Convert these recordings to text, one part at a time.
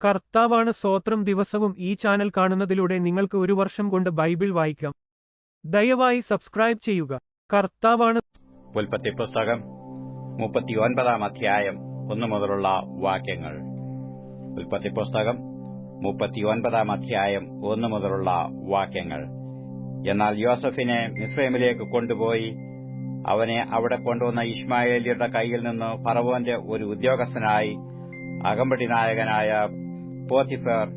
കർത്താവാണ് സ്വോത്രം ദിവസവും ഈ ചാനൽ കാണുന്നതിലൂടെ നിങ്ങൾക്ക് ഒരു വർഷം കൊണ്ട് ബൈബിൾ വായിക്കാം. ദയവായി സബ്സ്ക്രൈബ് ചെയ്യുക. കർത്താവാണ് പുൽപ്പത്തി പുസ്തകം മുപ്പത്തിയൊൻപതാം അധ്യായം ഒന്നു മുതലുള്ള വാക്യങ്ങൾ. പുൽപ്പത്തി പുസ്തകം മുപ്പത്തിയൊൻപതാം അധ്യായം ഒന്നു മുതലുള്ള വാക്യങ്ങൾ. എന്നാൽ യോസഫിനെ മിസ്രൈമിലേക്ക് കൊണ്ടുപോയി അവനെ അവിടെ കൊണ്ടുവന്ന ഇസ്മായേലിയുടെ കയ്യിൽ നിന്ന് ഫറവോന്റെ ഒരു ഉദ്യോഗസ്ഥനായി അകമ്പടി നായകനായ പോത്തിഫർ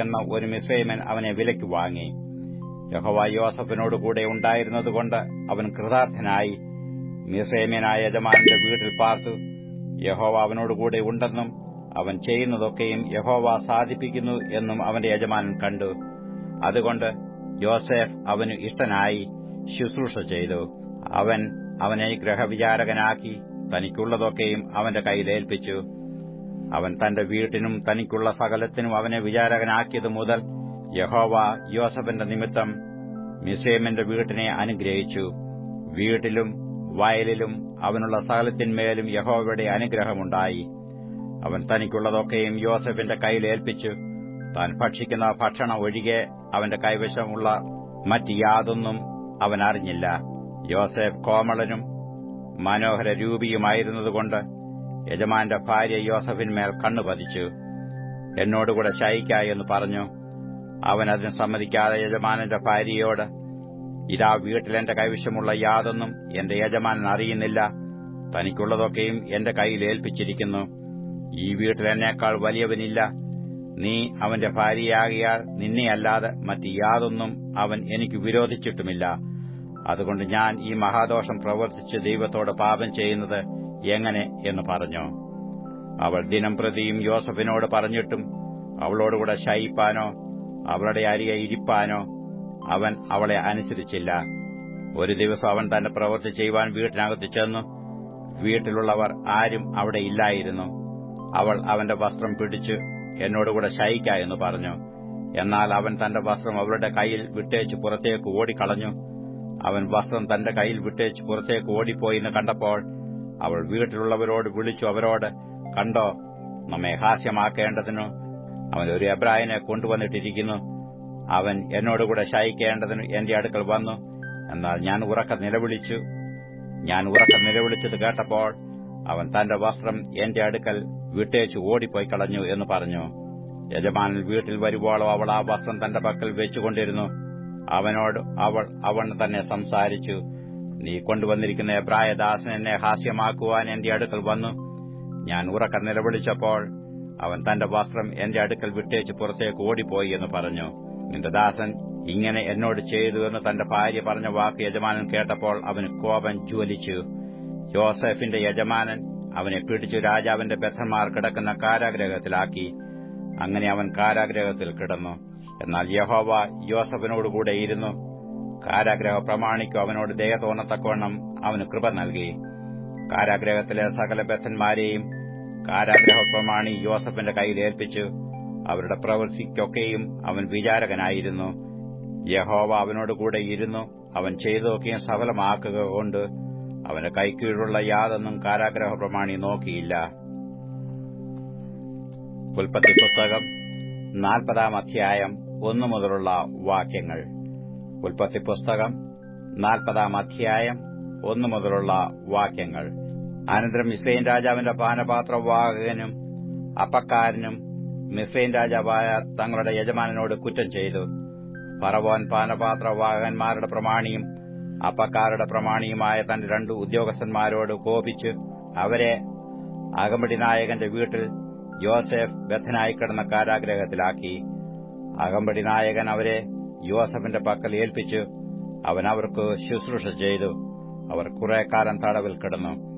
എന്ന ഒരു മിസ്രൈമൻ അവനെ വിലയ്ക്ക് വാങ്ങി. യഹോവ യോസഫിനോട് കൂടെ ഉണ്ടായിരുന്നതുകൊണ്ട് അവൻ കൃതാർത്ഥനായി. മിസ്രൈമ്യനായ യജമാനന്റെ വീട്ടിൽ പാർത്തു. യഹോവ അവനോടുകൂടെ ഉണ്ടെന്നും അവൻ ചെയ്യുന്നതൊക്കെയും യഹോവ സാധിപ്പിക്കുന്നു എന്നും അവന്റെ യജമാനൻ കണ്ടു. അതുകൊണ്ട് യോസെഫ് അവന് ഇഷ്ടനായി ശുശ്രൂഷ ചെയ്തു. അവൻ അവനെ ഗ്രഹവിചാരകനാക്കി തനിക്കുള്ളതൊക്കെയും അവന്റെ കയ്യിലേൽപ്പിച്ചു അവൻ തന്റെ വീട്ടിനും തനിക്കുള്ള സകലത്തിനും അവനെ വിചാരകനാക്കിയതു മുതൽ യഹോവ യോസഫിന്റെ നിമിത്തം മിസേമിന്റെ വീട്ടിനെ അനുഗ്രഹിച്ചു. വീട്ടിലും വയലിലും അവനുള്ള സകലത്തിന്മേലും യഹോവയുടെ അനുഗ്രഹമുണ്ടായി. അവൻ തനിക്കുള്ളതൊക്കെയും യോസഫിന്റെ കയ്യിൽ ഏൽപ്പിച്ചു. താൻ ഭക്ഷിക്കുന്ന ഭക്ഷണം ഒഴികെ അവന്റെ കൈവശമുള്ള മറ്റ് യാതൊന്നും അവൻ യോസഫ് കോമളനും മനോഹര രൂപിയുമായിരുന്നതുകൊണ്ട് യജമാന്റെ ഭാര്യ യോസഫിന്മേൽ കണ്ണുപതിച്ചു എന്നോടുകൂടെ ശയിക്കായെന്ന് പറഞ്ഞു. അവൻ അതിന് സമ്മതിക്കാതെ യജമാനന്റെ ഭാര്യയോട് ഇതാ വീട്ടിലെന്റെ കൈവശമുള്ള യാതൊന്നും എന്റെ യജമാനൻ അറിയുന്നില്ല. തനിക്കുള്ളതൊക്കെയും എന്റെ കയ്യിൽ ഏൽപ്പിച്ചിരിക്കുന്നു. ഈ വീട്ടിൽ എന്നേക്കാൾ വലിയവനില്ല. നീ അവന്റെ ഭാര്യയാകിയാൽ നിന്നെയല്ലാതെ മറ്റ് യാതൊന്നും അവൻ എനിക്ക് വിരോധിച്ചിട്ടുമില്ല. അതുകൊണ്ട് ഞാൻ ഈ മഹാദോഷം പ്രവർത്തിച്ച് ദൈവത്തോട് പാപം ചെയ്യുന്നത് എങ്ങനെ എന്ന് പറഞ്ഞു? അവൾ ദിനം പ്രതിയും യോസഫിനോട് പറഞ്ഞിട്ടും അവളോടുകൂടെ ശയിപ്പാനോ അവളുടെ അരികെ ഇരിപ്പാനോ അവൻ അവളെ അനുസരിച്ചില്ല. ഒരു ദിവസം അവൻ തന്റെ പ്രവൃത്തി ചെയ്യുവാൻ വീട്ടിനകത്ത് ചെന്നു. വീട്ടിലുള്ളവർ ആരും അവിടെ ഇല്ലായിരുന്നു. അവൾ അവന്റെ വസ്ത്രം പിടിച്ച് എന്നോടുകൂടെ ശയിക്ക എന്ന് പറഞ്ഞു. എന്നാൽ അവൻ തന്റെ വസ്ത്രം അവളുടെ കയ്യിൽ വിട്ടേച്ച് പുറത്തേക്ക് ഓടിക്കളഞ്ഞു. അവൻ വസ്ത്രം തന്റെ കയ്യിൽ വിട്ടേച്ച് പുറത്തേക്ക് ഓടിപ്പോയി എന്ന് കണ്ടപ്പോൾ അവൾ വീട്ടിലുള്ളവരോട് വിളിച്ചു അവരോട് കണ്ടോ നമ്മെ ഹാസ്യമാക്കേണ്ടതിനു. അവൻ ഒരു എബ്രായനെ കൊണ്ടുവന്നിട്ടിരിക്കുന്നു. അവൻ എന്നോടുകൂടെ ശയിക്കേണ്ടതിന് എന്റെ അടുക്കൽ വന്നു. എന്നാൽ ഞാൻ ഉറക്ക നിലവിളിച്ചു. ഞാൻ ഉറക്ക നിലവിളിച്ചത് കേട്ടപ്പോൾ അവൻ തന്റെ വസ്ത്രം എന്റെ അടുക്കൽ വിട്ടേച്ച് ഓടിപ്പോയി കളഞ്ഞു എന്ന് പറഞ്ഞു. യജമാനൻ വീട്ടിൽ വരുമ്പോളോ അവൾ ആ വസ്ത്രം തന്റെ പക്കൽ വെച്ചുകൊണ്ടിരുന്നു. അവനോട് അവൾ അവൻ തന്നെ സംസാരിച്ചു. നീ കൊണ്ടുവന്നിരിക്കുന്ന എബ്രായദാസൻ എന്നെ ഹാസ്യമാക്കുവാൻ എന്റെ അടുക്കൽ വന്നു. ഞാൻ ഉറക്ക നിലവിളിച്ചപ്പോൾ അവൻ തന്റെ വസ്ത്രം എന്റെ അടുക്കൽ വിട്ടേച്ച് പുറത്തേക്ക് ഓടിപ്പോയി എന്ന് പറഞ്ഞു. നിന്റെ ദാസൻ ഇങ്ങനെ എന്നോട് ചെയ്തു എന്ന് തന്റെ ഭാര്യ പറഞ്ഞ വാക്ക് യജമാനൻ കേട്ടപ്പോൾ അവന് കോപം ജ്വലിച്ചു. യോസഫിന്റെ യജമാനൻ അവനെ പിടിച്ചു രാജാവിന്റെ ബദ്ധന്മാർ കിടക്കുന്ന കാരാഗ്രഹത്തിലാക്കി. അങ്ങനെ അവൻ കാരാഗ്രഹത്തിൽ കിടന്നു. എന്നാൽ യഹോവ യോസഫിനോടുകൂടെ ഇരുന്നു. കാരാഗ്രഹ പ്രമാണിക്കും അവനോട് ദയ തോന്നത്തക്കവണ്ണം അവന് കൃപ നൽകി. കാരാഗ്രഹത്തിലെ സകല ബദ്ധന്മാരെയും കാരാഗ്രഹ പ്രമാണി യോസഫിന്റെ കയ്യിൽ ഏൽപ്പിച്ചു. അവരുടെ പ്രവൃത്തിക്കൊക്കെയും അവൻ വിചാരകനായിരുന്നു. യഹോവ അവനോടുകൂടെ ഇരുന്നു. അവൻ ചെയ്തൊക്കെയും സഫലമാക്കുക കൊണ്ട് അവന്റെ കൈക്കീഴുള്ള യാതൊന്നും കാരാഗ്രഹ പ്രമാണി നോക്കിയില്ല. ഉൽപ്പത്തി പുസ്തകം നാൽപ്പതാം അധ്യായം ഒന്നു മുതലുള്ള വാക്യങ്ങൾ. ഉൽപ്പത്തി പുസ്തകം നാൽപ്പതാം അധ്യായം ഒന്നു മുതലുള്ള വാക്യങ്ങൾ. അനന്തരം ഇസ്രൈൻ രാജാവിന്റെ പാനപാത്രവാഹകനും അപ്പക്കാരനും മിസ്ലൈൻ രാജാവായ തങ്ങളുടെ യജമാനനോട് കുറ്റം ചെയ്തു. ഫറവോൻ പാനപാത്രവാഹകന്മാരുടെ പ്രമാണിയും അപ്പക്കാരുടെ പ്രമാണിയുമായ തന്റെ രണ്ടു ഉദ്യോഗസ്ഥന്മാരോട് കോപിച്ച് അവരെ അകമ്പടി നായകന്റെ വീട്ടിൽ ജോസഫ് ബദ്ധനായി കിടന്ന കാരാഗ്രഹത്തിലാക്കി. അകമ്പടി നായകൻ അവരെ യോസഫിന്റെ പക്കൽ ഏൽപ്പിച്ച് അവൻ അവർക്ക് ശുശ്രൂഷ ചെയ്തു. അവർ കുറെ കാലം തടവിൽ കിടന്നു.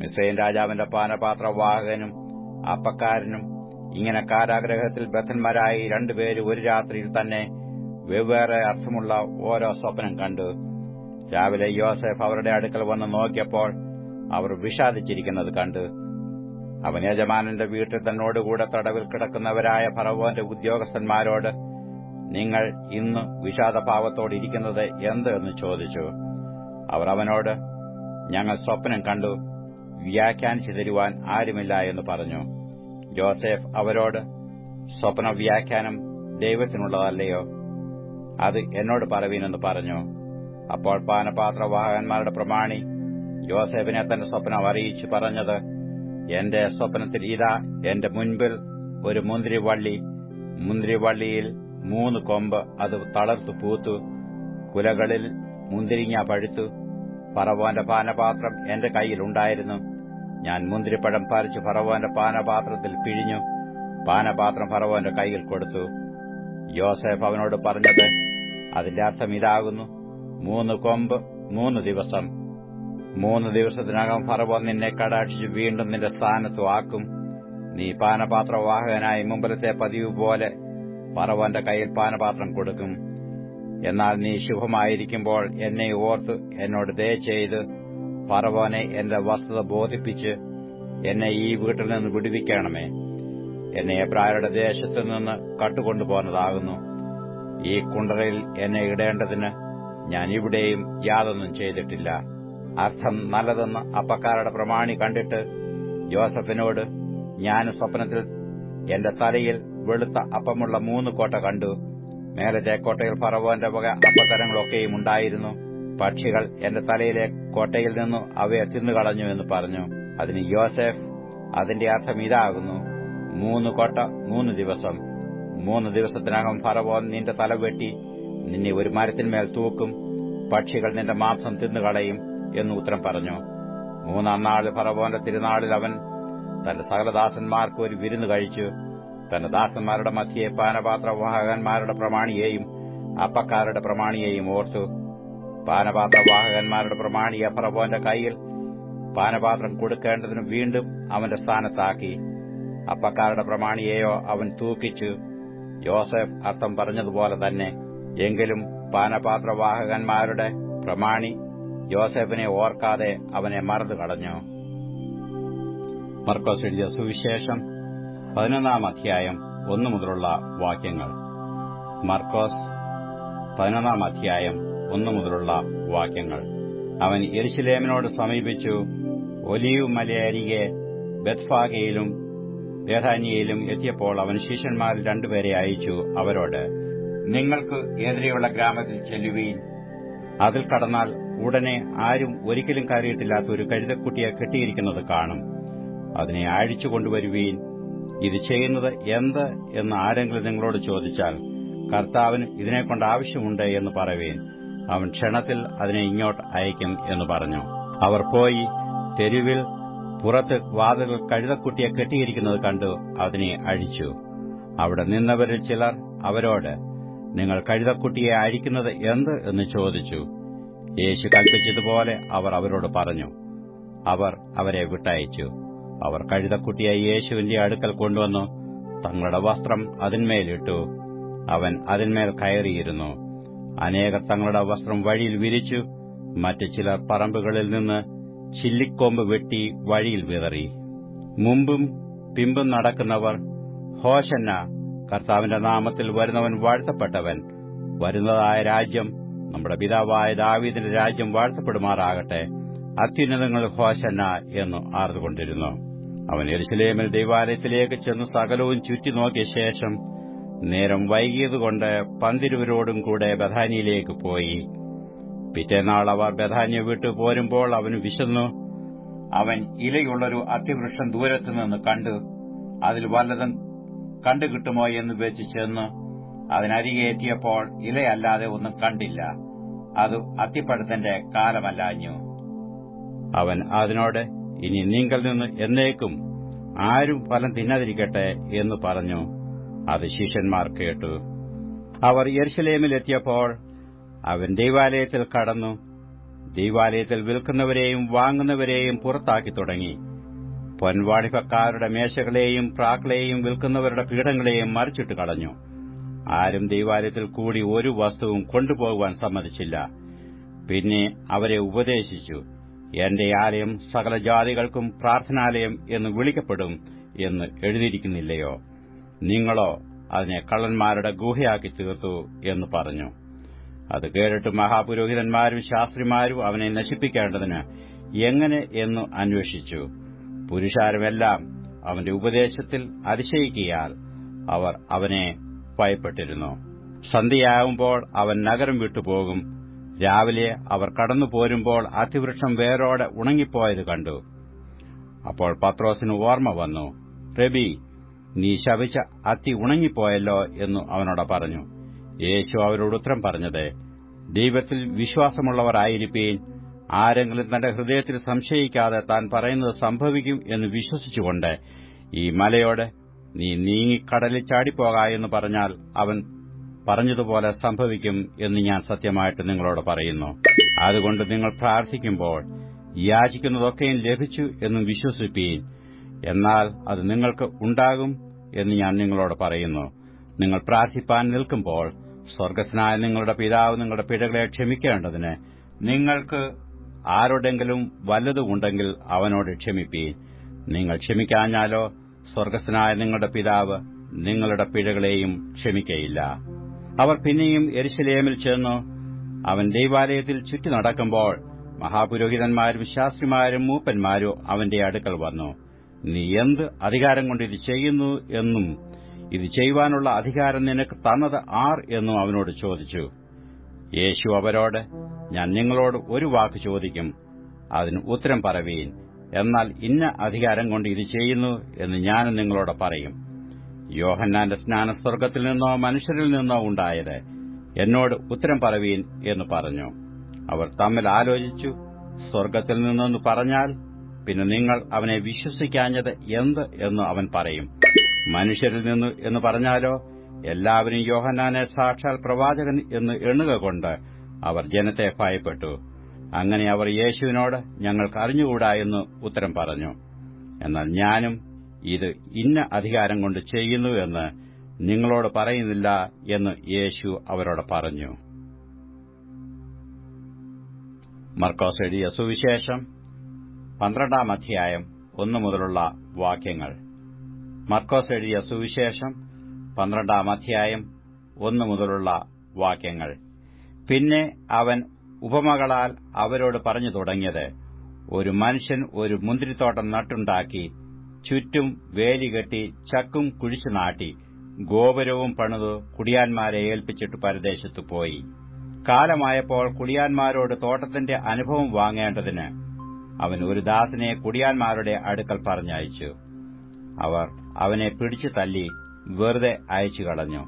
മിസ്രൈൻ രാജാവിന്റെ പാനപാത്ര വാഹകനും അപ്പക്കാരനും ഇങ്ങനെ കാരാഗ്രഹത്തിൽ ബദ്ധന്മാരായി രണ്ടുപേര് ഒരു രാത്രിയിൽ തന്നെ വെവ്വേറെ അർത്ഥമുള്ള ഓരോ സ്വപ്നം കണ്ടു. രാവിലെ യോസെഫ് അവരുടെ അടുക്കൽ വന്ന് നോക്കിയപ്പോൾ അവർ വിഷാദിച്ചിരിക്കുന്നത് കണ്ടു. അവൻ യജമാനന്റെ വീട്ടിൽ തന്നോടുകൂടെ തടവിൽ കിടക്കുന്നവരായ ഫറവോന്റെ ഉദ്യോഗസ്ഥന്മാരോട് നിങ്ങൾ ഇന്ന് വിഷാദഭാവത്തോടിരിക്കുന്നത് എന്ത് എന്ന് ചോദിച്ചു. അവർ അവനോട് ഞങ്ങൾ സ്വപ്നം കണ്ടു വ്യാഖ്യാനിച്ചു തരുവാൻ ആരുമില്ല എന്ന് പറഞ്ഞു. ജോസഫ് അവരോട് സ്വപ്ന വ്യാഖ്യാനം ദൈവത്തിനുള്ളതല്ലയോ? അത് എന്നോട് പറവീനെന്ന് പറഞ്ഞു. അപ്പോൾ പാനപാത്രവാഹകന്മാരുടെ പ്രമാണി യോസേഫിനെ തന്റെ സ്വപ്നം അറിയിച്ചു പറഞ്ഞത് എന്റെ സ്വപ്നത്തിൽ ഇതാ എന്റെ മുൻപിൽ ഒരു മുന്തിരിവള്ളി മുന്തിരിവള്ളിയിൽ മൂന്ന് കൊമ്പ് അത് തളർത്തു പൂത്തു കുലകളിൽ മുന്തിരിങ്ങ പഴുത്തു. ഫറവോന്റെ പാനപാത്രം എന്റെ കൈയിലുണ്ടായിരുന്നു ഞാൻ മുന്തിരിപ്പഴം പറിച്ച് ഫറവോന്റെ പാനപാത്രത്തിൽ പിഴിഞ്ഞു പാനപാത്രം ഫറവോന്റെ കൈയിൽ കൊടുത്തു. യോസേഫ് അവനോട് പറഞ്ഞത് അതിന്റെ അർത്ഥം ഇതാകുന്നു മൂന്ന് കൊമ്പ് മൂന്ന് ദിവസം. മൂന്ന് ദിവസത്തിനകം ഫറവോൻ നിന്നെ കടാക്ഷിച്ച് വീണ്ടും നിന്റെ സ്ഥാനത്തു ആക്കും. നീ പാനപാത്രവാഹകനായി മുമ്പിലത്തെ പതിവ് പോലെ ഫറവോന്റെ കയ്യിൽ പാനപാത്രം കൊടുക്കും. എന്നാൽ നീ ശുഭമായിരിക്കുമ്പോൾ എന്നെ ഓർത്ത് എന്നോട് ദയ ചെയ്ത് പറവനെ എന്റെ വസ്തുത ബോധിപ്പിച്ച് എന്നെ ഈ വീട്ടിൽ നിന്ന് വിടുവിക്കണമേ. എന്നെ എബ്രായരുടെ ദേശത്തു നിന്ന് കട്ടുകൊണ്ടുപോകുന്നതാകുന്നു. ഈ കുണ്ടറയിൽ എന്നെ ഇടേണ്ടതിന് ഞാൻ ഇവിടെയും യാതൊന്നും ചെയ്തിട്ടില്ല. അർത്ഥം നല്ലതെന്ന് അപ്പക്കാരുടെ പ്രമാണി കണ്ടിട്ട് ജോസഫിനോട് ഞാൻ സ്വപ്നത്തിൽ എന്റെ തലയിൽ വെളുത്ത അപ്പമുള്ള മൂന്ന് കോട്ട കണ്ടു. മേലത്തെ കോട്ടയിൽ ഫറവോന്റെ വക അപ്പത്തരങ്ങളൊക്കെയും ഉണ്ടായിരുന്നു. പക്ഷികൾ എന്റെ തലയിലെ കോട്ടയിൽ നിന്നു അവയെ തിന്നുകളഞ്ഞു എന്ന് പറഞ്ഞു. അതിന് യോസെഫ് അതിന്റെ അർത്ഥം ഇതാകുന്നു. മൂന്ന് കോട്ട മൂന്ന് ദിവസം. മൂന്ന് ദിവസത്തിനകം ഫറവോൻ നിന്റെ തല വെട്ടി നിന്നെ ഒരു മരത്തിന്മേൽ തൂക്കും പക്ഷികൾ നിന്റെ മാംസം തിന്നുകളയും എന്ന് ഉത്തരം പറഞ്ഞു. മൂന്നാം നാൾ ഫറവോന്റെ തിരുനാളിൽ അവൻ തന്റെ സകലദാസന്മാർക്ക് ഒരു വിരുന്ന് കഴിച്ചു. തന്റെ ദാസന്മാരുടെ മധ്യയെ പാനപാത്രവാഹകന്മാരുടെ പ്രമാണിയെയും അപ്പക്കാരുടെ പ്രമാണിയെയും ഓർത്തു. പാനപാത്രവാഹകന്മാരുടെ പ്രമാണിയെ പ്രഭോന്റെ കൈയിൽ പാനപാത്രം കൊടുക്കേണ്ടതിന് വീണ്ടും അവന്റെ സ്ഥാനത്താക്കി. അപ്പക്കാരുടെ പ്രമാണിയെയോ അവൻ തൂക്കിച്ചു. യോസഫ് അർത്ഥം പറഞ്ഞതുപോലെ തന്നെ എങ്കിലും പാനപാത്രവാഹകന്മാരുടെ പ്രമാണി യോസഫിനെ ഓർക്കാതെ അവനെ മറന്നു കടഞ്ഞു എഴുതിയ സുവിശേഷം പതിനൊന്നാം അധ്യായം ഒന്നു മുതലുള്ള വാക്യങ്ങൾ. മർക്കോസ് പതിനൊന്നാം അധ്യായം ഒന്നു മുതലുള്ള വാക്യങ്ങൾ. അവൻ എരിശിലേമിനോട് സമീപിച്ചു. ഒലിയു മലയരികെ ബത്ഫാഗയിലും ബേധാനിയയിലും എത്തിയപ്പോൾ അവൻ ശിഷ്യന്മാർ രണ്ടുപേരെ അയച്ചു അവരോട് നിങ്ങൾക്ക് എതിരെയുള്ള ഗ്രാമത്തിൽ ചെല്ലുവീൻ. അതിൽ കടന്നാൽ ഉടനെ ആരും ഒരിക്കലും കയറിയിട്ടില്ലാത്ത ഒരു കഴുതക്കുട്ടിയെ കെട്ടിയിരിക്കുന്നത് കാണും. അതിനെ അഴിച്ചു കൊണ്ടുവരുവീൻ. ഇത് ചെയ്യുന്നത് എന്ത് എന്ന് ആരെങ്കിലും നിങ്ങളോട് ചോദിച്ചാൽ കർത്താവിന് ഇതിനെക്കൊണ്ട് ആവശ്യമുണ്ട് എന്ന് പറവീൻ അവൻ ക്ഷണത്തിൽ അതിനെ ഇങ്ങോട്ട് അയക്കും എന്ന് പറഞ്ഞു. അവർ പോയി തെരുവിൽ പുറത്ത് വാതകൾ കഴുതക്കുട്ടിയെ കെട്ടിയിരിക്കുന്നത് കണ്ടു അതിനെ അഴിച്ചു. അവിടെ നിന്നവരിൽ ചിലർ അവരോട് നിങ്ങൾ കഴുതക്കുട്ടിയെ അഴിക്കുന്നത് എന്ത് എന്ന് ചോദിച്ചു. യേശു കൽപ്പിച്ചതുപോലെ അവർ അവരോട് പറഞ്ഞു. അവർ അവരെ വിട്ടയച്ചു. അവർ കഴുതക്കുട്ടിയെ യേശുവിന്റെ അടുക്കൽ കൊണ്ടുവന്നു. തങ്ങളുടെ വസ്ത്രം അതിന്മേലിട്ടു. അവൻ അതിന്മേൽ കയറിയിരുന്നു. അനേകർ തങ്ങളുടെ വസ്ത്രം വഴിയിൽ വിരിച്ചു. മറ്റു ചിലർ പറമ്പുകളിൽ നിന്ന് ചില്ലിക്കൊമ്പ് വെട്ടി വഴിയിൽ വിതറി. മുമ്പും പിമ്പും നടക്കുന്നവർ ഹോശന്ന കർത്താവിന്റെ നാമത്തിൽ വരുന്നവൻ വാഴ്ത്തപ്പെട്ടവൻ. വരുന്നതായ രാജ്യം നമ്മുടെ പിതാവായ ദാവീദിന്റെ രാജ്യം വാഴ്ത്തപ്പെടുമാറാകട്ടെ. അത്യുന്നതങ്ങൾ ഹോശന്ന എന്ന് ആർന്നുകൊണ്ടിരുന്നു. അവൻ എരിശിലേമൻ ദൈവാലയത്തിലേക്ക് ചെന്ന് സകലവും ചുറ്റി നോക്കിയ ശേഷം നേരം വൈകിയതുകൊണ്ട് പന്തിരുവരോടും കൂടെ ബഥാനിയിലേക്ക് പോയി. പിറ്റേനാൾ അവർ ബഥാനിയ വിട്ടു പോരുമ്പോൾ അവന് വിശന്നു. അവൻ ഇലയുള്ളൊരു അത്തിവൃക്ഷം ദൂരത്തുനിന്ന് കണ്ടു അതിൽ വല്ലതും കണ്ടുകിട്ടുമോ എന്ന് വെച്ച് ചെന്ന് അതിനരികെ എത്തിയപ്പോൾ ഇലയല്ലാതെ ഒന്നും കണ്ടില്ല. അത് അത്തിപ്പഴത്തിന്റെ കാലമല്ലാഞ്ഞു. അവൻ അതിനോട് ഇനി നിങ്ങൾ നിന്ന് എന്നേക്കും ആരും ഫലം തിന്നാതിരിക്കട്ടെ എന്ന് പറഞ്ഞു. അത് ശിഷ്യന്മാർ കേട്ടു. അവർ യെർശലേമിലെത്തിയപ്പോൾ അവൻ ദൈവാലയത്തിൽ കടന്നു. ദൈവാലയത്തിൽ വിൽക്കുന്നവരെയും വാങ്ങുന്നവരെയും പുറത്താക്കി തുടങ്ങി. പൊൻവാണിഭക്കാരുടെ മേശകളെയും പ്രാക്കളെയും വിൽക്കുന്നവരുടെ പീഠങ്ങളെയും മറിച്ചിട്ട് കളഞ്ഞു. ആരും ദൈവാലയത്തിൽ കൂടി ഒരു വസ്തുവും കൊണ്ടുപോകുവാൻ സമ്മതിച്ചില്ല. പിന്നെ അവരെ ഉപദേശിച്ചു. എന്റെ ആലയം സകല ജാതികൾക്കും പ്രാർത്ഥനാലയം എന്ന് വിളിക്കപ്പെടും എന്ന് എഴുതിയിരിക്കുന്നില്ലയോ? നിങ്ങളോ അതിനെ കള്ളന്മാരുടെ ഗുഹയാക്കി തീർത്തു എന്ന് പറഞ്ഞു. അത് കേട്ടിട്ട് മഹാപുരോഹിതന്മാരും ശാസ്ത്രിമാരും അവനെ നശിപ്പിക്കേണ്ടതിന് എങ്ങനെ എന്ന് അന്വേഷിച്ചു. പുരുഷാരുമെല്ലാം അവന്റെ ഉപദേശത്തിൽ അതിശയിക്കിയാൽ അവർ അവനെ ഭയപ്പെട്ടിരുന്നു. സന്ധ്യയാവുമ്പോൾ അവൻ നഗരം വിട്ടുപോകും. രാവിലെ അവർ കടന്നു പോരുമ്പോൾ അതിവൃക്ഷം വേരോടെ ഉണങ്ങിപ്പോയത് കണ്ടു. അപ്പോൾ പത്രോസിന് ഓർമ്മ വന്നു. റബി നീ ശപിച്ച അത്തി ഉണങ്ങിപ്പോയല്ലോ എന്നു അവനോട് പറഞ്ഞു. യേശു അവരോട് ഉത്തരം പറഞ്ഞത് ദൈവത്തിൽ വിശ്വാസമുള്ളവരായിരിക്കീൻ ആരെങ്കിലും തന്റെ ഹൃദയത്തിൽ സംശയിക്കാതെ താൻ പറയുന്നത് സംഭവിക്കും എന്ന് വിശ്വസിച്ചുകൊണ്ട് ഈ മലയോടെ നീ നീങ്ങി കടലിൽ ചാടിപ്പോക എന്ന് പറഞ്ഞാൽ അവൻ പറഞ്ഞതുപോലെ സംഭവിക്കും എന്ന് ഞാൻ സത്യമായിട്ട് നിങ്ങളോട് പറയുന്നു. അതുകൊണ്ട് നിങ്ങൾ പ്രാർത്ഥിക്കുമ്പോൾ യാചിക്കുന്നതൊക്കെയും ലഭിച്ചു എന്നും വിശ്വസിപ്പീൻ. എന്നാൽ അത് നിങ്ങൾക്ക് ഉണ്ടാകും എന്ന് ഞാൻ നിങ്ങളോട് പറയുന്നു. നിങ്ങൾ പ്രാർത്ഥിപ്പാൻ നിൽക്കുമ്പോൾ സ്വർഗസ്നായ നിങ്ങളുടെ പിതാവ് നിങ്ങളുടെ പിഴകളെ ക്ഷമിക്കേണ്ടതിന് നിങ്ങൾക്ക് ആരോടെങ്കിലും വല്ലതുമുണ്ടെങ്കിൽ അവനോട് ക്ഷമിപ്പീൻ. നിങ്ങൾ ക്ഷമിക്കാഞ്ഞാലോ സ്വർഗസ്നായ നിങ്ങളുടെ പിതാവ് നിങ്ങളുടെ പിഴകളെയും ക്ഷമിക്കയില്ല. അവർ പിന്നെയും എരിശിലേമിൽ ചെന്നു. അവൻ ദൈവാലയത്തിൽ ചുറ്റി നടക്കുമ്പോൾ മഹാപുരോഹിതന്മാരും ശാസ്ത്രിമാരും മൂപ്പന്മാരും അവന്റെ അടുക്കൽ വന്നു. നീ എന്ത് അധികാരം കൊണ്ട് ഇത് ചെയ്യുന്നു എന്നും ഇത് ചെയ്യുവാനുള്ള അധികാരം നിനക്ക് തന്നത് ആർ എന്നും അവനോട് ചോദിച്ചു. യേശു അവരോട് ഞാൻ നിങ്ങളോട് ഒരു വാക്ക് ചോദിക്കും. അതിന് ഉത്തരം പറവീൻ. എന്നാൽ ഇന്ന അധികാരം കൊണ്ട് ഇത് ചെയ്യുന്നു എന്ന് ഞാൻ നിങ്ങളോട് പറയും. യോഹന്നാന്റെ സ്നാന സ്വർഗത്തിൽ നിന്നോ മനുഷ്യരിൽ നിന്നോ ഉണ്ടായത് എന്നോട് ഉത്തരം പറവീൻ എന്ന് പറഞ്ഞു. അവർ തമ്മിൽ ആലോചിച്ചു സ്വർഗത്തിൽ നിന്നെന്ന് പറഞ്ഞാൽ പിന്നെ നിങ്ങൾ അവനെ വിശ്വസിക്കാഞ്ഞത് എന്ത് എന്ന് അവൻ പറയും. മനുഷ്യരിൽ നിന്ന് എന്ന് പറഞ്ഞാലോ എല്ലാവരും യോഹന്നാനെ സാക്ഷാൽ പ്രവാചകൻ എന്ന് എണ്ണുക കൊണ്ട് അവർ ജനത്തെ ഭയപ്പെട്ടു. അങ്ങനെ അവർ യേശുവിനോട് ഞങ്ങൾക്ക് അറിഞ്ഞുകൂടാ എന്ന് ഉത്തരം പറഞ്ഞു. എന്നാൽ ഞാനും ഇത് ഇന്ന അധികാരം കൊണ്ട് ചെയ്യുന്നു എന്ന് നിങ്ങളോട് പറയുന്നില്ല എന്ന് യേശു അവരോട് പറഞ്ഞു. മർക്കോസ് എഴുതിയ സുവിശേഷം പന്ത്രണ്ടാം അധ്യായം ഒന്നു മുതലുള്ള വാക്യങ്ങൾ. മർക്കോസ് എഴുതിയ സുവിശേഷം പന്ത്രണ്ടാം അധ്യായം ഒന്നു മുതലുള്ള വാക്യങ്ങൾ. പിന്നെ അവൻ ഉപമകളാൽ അവരോട് പറഞ്ഞു തുടങ്ങിയത് ഒരു മനുഷ്യൻ ഒരു മുന്തിരിത്തോട്ടം നട്ടുണ്ടാക്കി ചുറ്റും വേലികെട്ടി ചക്കും കുഴിച്ചു നാട്ടി ഗോപുരവും പണിത് കുടിയാന്മാരെ ഏൽപ്പിച്ചിട്ട് പരദേശത്തു പോയി. കാലമായപ്പോൾ കുടിയാന്മാരോട് തോട്ടത്തിന്റെ അനുഭവം വാങ്ങേണ്ടതിന് അവൻ ഒരു ദാസനെ കുടിയാന്മാരുടെ അടുക്കൽ പറഞ്ഞയച്ചു. അവർ അവനെ പിടിച്ചു തല്ലി വെറുതെ അയച്ചു കളഞ്ഞു.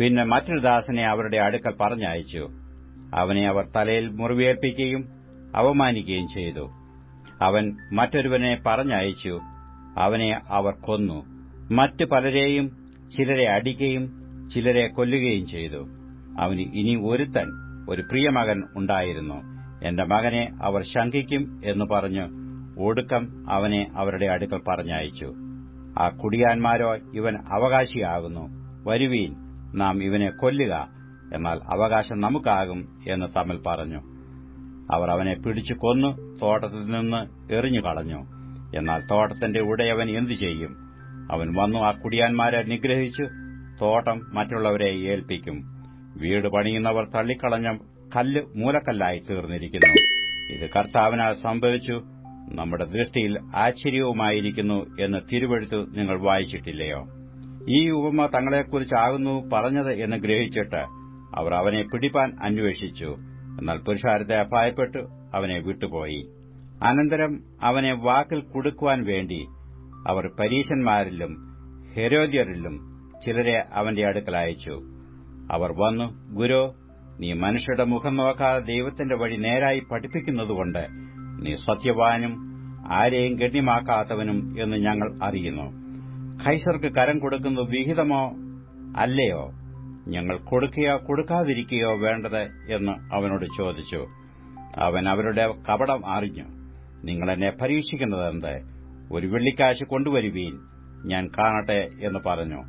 പിന്നെ മറ്റൊരു ദാസനെ അവരുടെ അടുക്കൽ പറഞ്ഞയച്ചു. അവനെ അവർ തലയിൽ മുറിവേൽപ്പിക്കുകയും അവമാനിക്കുകയും ചെയ്തു. അവൻ മറ്റൊരുവനെ പറഞ്ഞയച്ചു. അവനെ അവർ കൊന്നു. മറ്റു പലരെയും ചിലരെ അടിക്കുകയും ചിലരെ കൊല്ലുകയും ചെയ്തു. അവന് ഇനി ഒരുത്തൻ ഒരു പ്രിയമകൻ ഉണ്ടായിരുന്നു. എന്റെ മകനെ അവർ ശങ്കിക്കും എന്ന് പറഞ്ഞു. ഒടുക്കം അവനെ അവരുടെ അടുക്കൽ പറഞ്ഞയച്ചു. ആ കുടിയാന്മാരോ ഇവൻ അവകാശിയാകുന്നു. വരുവീൻ നാം ഇവനെ കൊല്ലുക. എന്നാൽ അവകാശം നമുക്കാകും എന്ന് തമ്മിൽ പറഞ്ഞു. അവർ അവനെ പിടിച്ചു കൊന്നു തോട്ടത്തിൽ നിന്ന് എറിഞ്ഞു കളഞ്ഞു എന്നാൽ തോട്ടത്തിന്റെ ഉടയവൻ എന്തു ചെയ്യും? അവൻ വന്നു ആ കുടിയാന്മാരെ നിഗ്രഹിച്ചു തോട്ടം മറ്റുള്ളവരെ ഏൽപ്പിക്കും. വീട് പണിയുന്നവർ തള്ളിക്കളഞ്ഞ കല്ല് മൂലക്കല്ലായി തീർന്നിരിക്കുന്നു. ഇത് കർത്താവിനാൽ സംഭവിച്ചു. നമ്മുടെ ദൃഷ്ടിയിൽ ആശ്ചര്യവുമായിരിക്കുന്നു എന്ന് തിരുവെഴുത്തു നിങ്ങൾ വായിച്ചിട്ടില്ലയോ? ഈ ഉപമ തങ്ങളെക്കുറിച്ചാകുന്നു പറഞ്ഞത് എന്ന് ഗ്രഹിച്ചിട്ട് അവർ അവനെ പിടിപ്പാൻ അന്വേഷിച്ചു. എന്നാൽ പുരുഷാരത്തെ ഭയപ്പെട്ടു അവനെ വിട്ടുപോയി. അനന്തരം അവനെ വാക്കിൽ കുടുക്കുവാൻ വേണ്ടി അവർ പരീശന്മാരിലും ഹെരോദ്യരിലും ചിലരെ അവന്റെ അടുക്കൽ അയച്ചു. അവർ വന്നു ഗുരു നീ മനുഷ്യരുടെ മുഖം നോക്കാതെ ദൈവത്തിന്റെ വഴി നേരായി പഠിപ്പിക്കുന്നതുകൊണ്ട് നീ സത്യവാനും ആരെയും ഗണ്യമാക്കാത്തവനും എന്ന് ഞങ്ങൾ അറിയുന്നു. ഖൈസർക്ക് കരം കൊടുക്കുന്നത് വിഹിതമോ അല്ലയോ? ഞങ്ങൾ കൊടുക്കുകയോ കൊടുക്കാതിരിക്കുകയോ വേണ്ടത്? എന്ന് അവനോട് ചോദിച്ചു. അവൻ അവരുടെ കപടം അറിഞ്ഞു. നിങ്ങൾ എന്നെ പരീക്ഷിക്കുന്നതെന്ത് ഒരു വെള്ളിക്കാശ് കൊണ്ടുവരുവീൻ ഞാൻ കാണട്ടെ എന്ന് പറഞ്ഞു.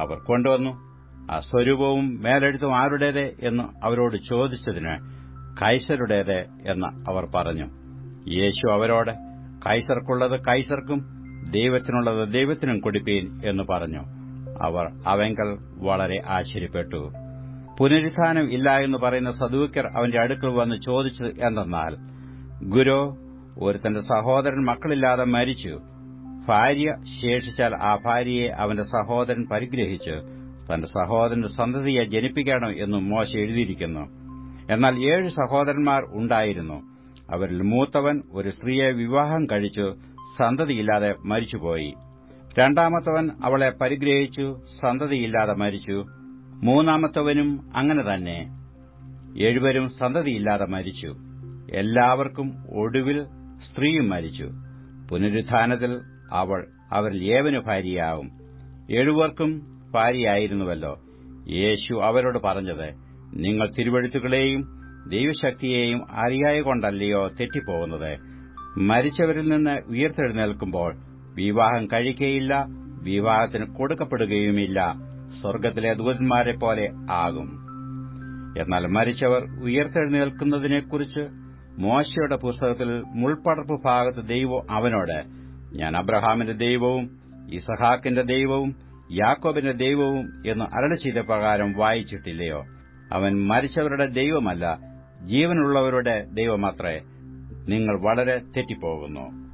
അവർ കൊണ്ടുവന്നു. ആ സ്വരൂപവും മേലെഴുത്തും ആരുടേത് എന്ന് അവരോട് ചോദിച്ചതിന് കൈസരുടേത് എന്ന് അവർ പറഞ്ഞു. യേശു അവരോട് കൈസർക്കുള്ളത് കൈസർക്കും ദൈവത്തിനുള്ളത് ദൈവത്തിനും കൊടുപ്പീൻ എന്ന് പറഞ്ഞു. അവർ അവങ്കൽ വളരെ ആശ്ചര്യപ്പെട്ടു. പുനരുത്ഥാനം ഇല്ല എന്ന് പറയുന്ന സദൂക്കർ അവന്റെ അടുക്കൽ വന്ന് ചോദിച്ചത് എന്തെന്നാൽ ഗുരു ഒരുത്തന്റെ സഹോദരൻ മക്കളില്ലാതെ മരിച്ചു. ഭാര്യ ശേഷിച്ചാൽ ആ ഭാര്യയെ അവന്റെ സഹോദരൻ പരിഗ്രഹിച്ച് തന്റെ സഹോദരന്റെ സന്തതിയെ ജനിപ്പിക്കണം എന്നും മോശ എഴുതിയിരിക്കുന്നു. എന്നാൽ ഏഴ് സഹോദരന്മാർ ഉണ്ടായിരുന്നു. അവരിൽ മൂത്തവൻ ഒരു സ്ത്രീയെ വിവാഹം കഴിച്ചു സന്തതിയില്ലാതെ മരിച്ചുപോയി. രണ്ടാമത്തവൻ അവളെ പരിഗ്രഹിച്ചു സന്തതിയില്ലാതെ മരിച്ചു. മൂന്നാമത്തവനും അങ്ങനെ തന്നെ. ഏഴുവരും സന്തതിയില്ലാതെ മരിച്ചു. എല്ലാവർക്കും ഒടുവിൽ സ്ത്രീയും മരിച്ചു. പുനരുത്ഥാനത്തിൽ അവൾ അവരിൽ ഏവനു ഭാര്യയാവും. എഴുവർക്കും ഭാര്യയായിരുന്നുവല്ലോ. യേശു അവരോട് പറഞ്ഞത് നിങ്ങൾ തിരുവഴുത്തുകളെയും ദൈവശക്തിയെയും അറിയായ കൊണ്ടല്ലയോ തെറ്റിപ്പോകുന്നത്? മരിച്ചവരിൽ നിന്ന് ഉയർത്തെഴുന്നേൽക്കുമ്പോൾ വിവാഹം കഴിക്കുകയില്ല വിവാഹത്തിന് കൊടുക്കപ്പെടുകയുമില്ല. സ്വർഗത്തിലെ ദൂതന്മാരെ പോലെ ആകും. എന്നാൽ മരിച്ചവർ ഉയർത്തെഴുന്നേൽക്കുന്നതിനെക്കുറിച്ച് മോശയുടെ പുസ്തകത്തിൽ മുൾപ്പടർപ്പ് ഭാഗത്ത് ദൈവം അവനോട് ഞാൻ അബ്രഹാമിന്റെ ദൈവവും ഇസഹാക്കിന്റെ ദൈവവും യാക്കോബിന്റെ ദൈവവും എന്ന് അരളി ചെയ്ത പ്രകാരം വായിച്ചിട്ടില്ലയോ? അവൻ മരിച്ചവരുടെ ദൈവമല്ല ജീവനുള്ളവരുടെ ദൈവമത്രേ നിങ്ങൾ വളരെ തെറ്റിപ്പോകുന്നു.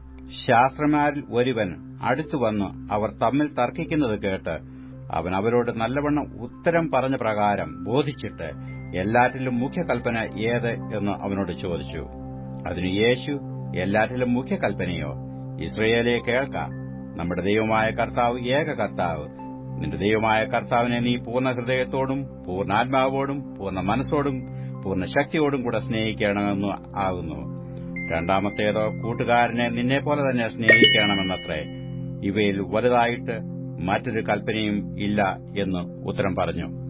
ശാസ്ത്രമാരിൽ ഒരുവൻ അടുത്തുവന്ന് അവർ തമ്മിൽ തർക്കിക്കുന്നത് കേട്ട് അവൻ അവരോട് നല്ലവണ്ണം ഉത്തരം പറഞ്ഞ പ്രകാരം ബോധിച്ചിട്ട് എല്ലാറ്റിലും മുഖ്യകൽപ്പന ഏത് എന്ന് അവനോട് ചോദിച്ചു. അതിനു യേശു എല്ലാറ്റിലും മുഖ്യകൽപ്പനയോ? ഇസ്രയേലെ കേൾക്കാം. നമ്മുടെ ദൈവമായ കർത്താവ് ഏക കർത്താവ്. നിന്റെ ദൈവമായ കർത്താവിനെ നീ പൂർണ ഹൃദയത്തോടും പൂർണാത്മാവോടും പൂർണ മനസ്സോടും പൂർണ ശക്തിയോടും കൂടെ സ്നേഹിക്കണമെന്ന് ആകുന്നു. രണ്ടാമത്തേതോ കൂട്ടുകാരനെ നിന്നെപ്പോലെ തന്നെ സ്നേഹിക്കണമെന്നത്രേ. ഇവയിൽ വലുതായിട്ട് മറ്റൊരു കൽപ്പനയും ഇല്ല എന്ന് ഉത്തരം പറഞ്ഞു.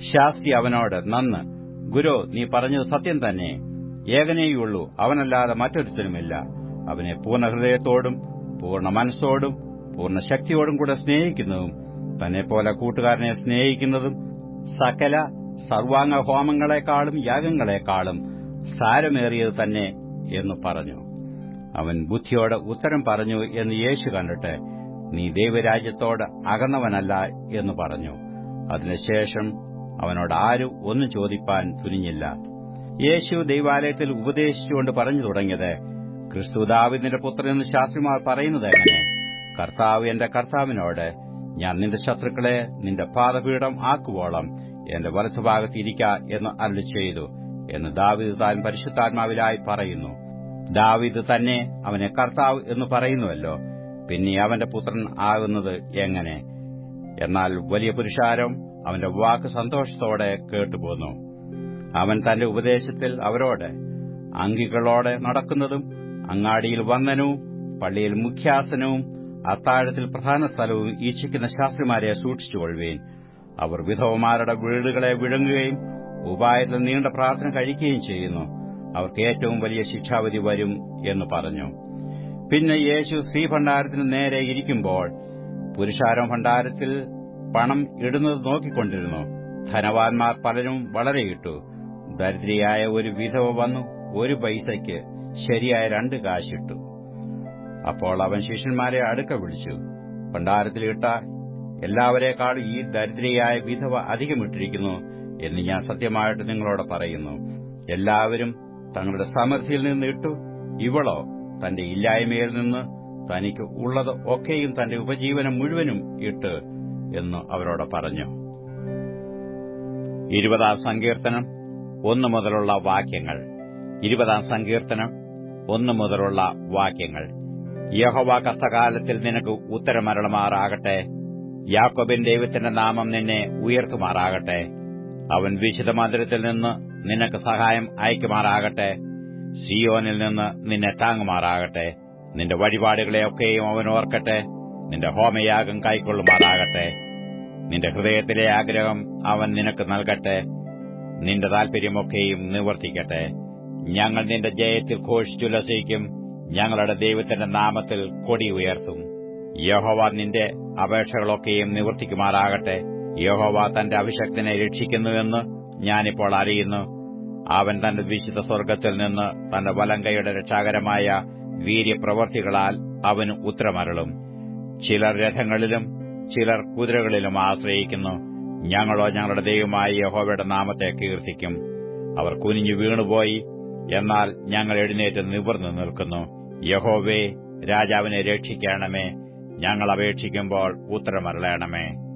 ശാസ്ത്രി അവനോട് നന്ന് ഗുരു നീ പറഞ്ഞത് സത്യം തന്നെ. ഏകനേയുള്ളൂ അവനല്ലാതെ മറ്റൊരുത്തനുമില്ല. അവനെ പൂർണ ഹൃദയത്തോടും പൂർണ മനസ്സോടും പൂർണ ശക്തിയോടും കൂടെ സ്നേഹിക്കുന്നതും തന്നെപ്പോലെ കൂട്ടുകാരനെ സ്നേഹിക്കുന്നതും സകല സർവാംഗ ഹോമങ്ങളെക്കാളും യാഗങ്ങളെക്കാളും സാരമേറിയത് തന്നെ എന്ന് പറഞ്ഞു. അവൻ ബുദ്ധിയോട് ഉത്തരം പറഞ്ഞു എന്ന് യേശു കണ്ടിട്ട് നീ ദൈവരാജ്യത്തോട് അകന്നവനല്ല എന്ന് പറഞ്ഞു. അതിനുശേഷം അവനോട് ആരും ഒന്നും ചോദിപ്പാൻ തുനിഞ്ഞില്ല. യേശു ദൈവാലയത്തിൽ ഉപദേശിച്ചുകൊണ്ട് പറഞ്ഞു തുടങ്ങിയത് ക്രിസ്തു ദാവിദിന്റെ പുത്രനെന്ന് ശാസ്ത്രിമാർ പറയുന്നത് എങ്ങനെ? കർത്താവ് എന്റെ കർത്താവിനോട് ഞാൻ നിന്റെ ശത്രുക്കളെ നിന്റെ പാദപീഠം ആക്കുവോളം എന്റെ വലത്തുഭാഗത്ത് ഇരിക്ക എന്ന് അരുളി ചെയ്തു എന്ന് ദാവിദ് താൻ പരിശുദ്ധാത്മാവിലായി പറയുന്നു. ദാവിദ് തന്നെ അവനെ കർത്താവ് എന്ന് പറയുന്നുവല്ലോ പിന്നെ അവന്റെ പുത്രൻ ആകുന്നത് എങ്ങനെ? എന്നാൽ വലിയ പുരുഷാരം അവന്റെ വാക്ക് സന്തോഷത്തോടെ കേട്ടുപോന്നു. അവൻ തന്റെ ഉപദേശത്തിൽ അവരോട് അങ്കികളോടെ നടക്കുന്നതും അങ്ങാടിയിൽ വന്ദനവും പള്ളിയിൽ മുഖ്യാസനവും അത്താഴത്തിൽ പ്രധാന സ്ഥലവും ഈച്ഛിക്കുന്ന ശാസ്ത്രിമാരെ സൂക്ഷിച്ചുകൊള്ളുകയും അവർ വിധവമാരുടെ വീടുകളെ വിഴുങ്ങുകയും ഉപായത്തിൽ നീണ്ട പ്രാർത്ഥന കഴിക്കുകയും ചെയ്യുന്നു. അവർക്ക് ഏറ്റവും വലിയ ശിക്ഷാവിധി വരും എന്ന് പറഞ്ഞു. പിന്നെ യേശു ശ്രീഭണ്ഡാരത്തിന് നേരെ ഇരിക്കുമ്പോൾ പുരുഷാരം ഭണ്ഡാരത്തിൽ പണം ഇടുന്നത് നോക്കിക്കൊണ്ടിരുന്നു. ധനവാന്മാർ പലരും വളരെ ഇട്ടു. ദരിദ്രയായ ഒരു വിധവ വന്നു. ഒരു പൈസയ്ക്ക് ശരിയായ രണ്ട് കാശിട്ടു. അപ്പോൾ അവൻ ശിഷ്യന്മാരെ അടുക്ക വിളിച്ചു. ഭണ്ഡാരത്തിലിട്ട എല്ലാവരെക്കാളും ഈ ദരിദ്രയായ വിധവ അധികമിട്ടിരിക്കുന്നു എന്ന് ഞാൻ സത്യമായിട്ട് നിങ്ങളോട് പറയുന്നു. എല്ലാവരും തങ്ങളുടെ സമൃദ്ധിയിൽ നിന്ന് ഇട്ടു. ഇവളോ തന്റെ ഇല്ലായ്മയിൽ നിന്ന് തനിക്ക് ഉള്ളത് ഒക്കെയും തന്റെ ഉപജീവനം മുഴുവനും ഇട്ട് എന്ന് അവരോട് പറഞ്ഞു. ഇരുപതാം സങ്കീർത്തനം ഒന്നു മുതലുള്ള വാക്യങ്ങൾ. ഇരുപതാം സങ്കീർത്തനം ഒന്നു മുതലുള്ള വാക്യങ്ങൾ. യഹോവ കഷ്ടകാലത്തിൽ നിനക്ക് ഉത്തരമരളമാറാകട്ടെ. യാക്കോബിൻ ദൈവത്തിന്റെ നാമം നിന്നെ ഉയർത്തുമാറാകട്ടെ. അവൻ വിശുദ്ധ മന്ദിരത്തിൽ നിന്ന് നിനക്ക് സഹായം അയക്കുമാറാകട്ടെ. സിയോനിൽ നിന്ന് നിന്നെ താങ്ങുമാറാകട്ടെ. നിന്റെ വഴിപാടുകളെയൊക്കെയും അവൻ ഓർക്കട്ടെ. നിന്റെ ഹോമയാഗം കൈക്കൊള്ളുമാറാകട്ടെ. നിന്റെ ഹൃദയത്തിലെ ആഗ്രഹം അവൻ നിനക്ക് നൽകട്ടെ. നിന്റെ താൽപര്യമൊക്കെയും നിവർത്തിക്കട്ടെ. ഞങ്ങൾ നിന്റെ ജയത്തിൽ ഘോഷിച്ചുല്ലസിക്കും. ഞങ്ങളുടെ ദൈവത്തിന്റെ നാമത്തിൽ കൊടി ഉയർത്തും. യഹോവ നിന്റെ അപേക്ഷകളൊക്കെയും നിവർത്തിക്കുമാറാകട്ടെ. യഹോവ തന്റെ അഭിഷക്തനെ രക്ഷിക്കുന്നുവെന്ന് ഞാനിപ്പോൾ അറിയുന്നു. അവൻ തന്റെ വിശുദ്ധ സ്വർഗത്തിൽ നിന്ന് തന്റെ വലങ്കയുടെ രക്ഷാകരമായ വീര്യപ്രവർത്തികളാൽ അവന് ഉത്തരമരളും. ചിലർ രഥങ്ങളിലും ചിലർ കുതിരകളിലും ആശ്രയിക്കുന്നു. ഞങ്ങളോ ഞങ്ങളുടെ ദൈവമായി യഹോവയുടെ നാമത്തെ കീർത്തിക്കും. അവർ കുനിഞ്ഞു വീണുപോയി എന്നാൽ ഞങ്ങൾ എഴുന്നേറ്റ് നിവർന്നു നിൽക്കുന്നു. യഹോവേ രാജാവിനെ രക്ഷിക്കണമേ. ഞങ്ങൾ അപേക്ഷിക്കുമ്പോൾ ഉത്തരമരളയണമേ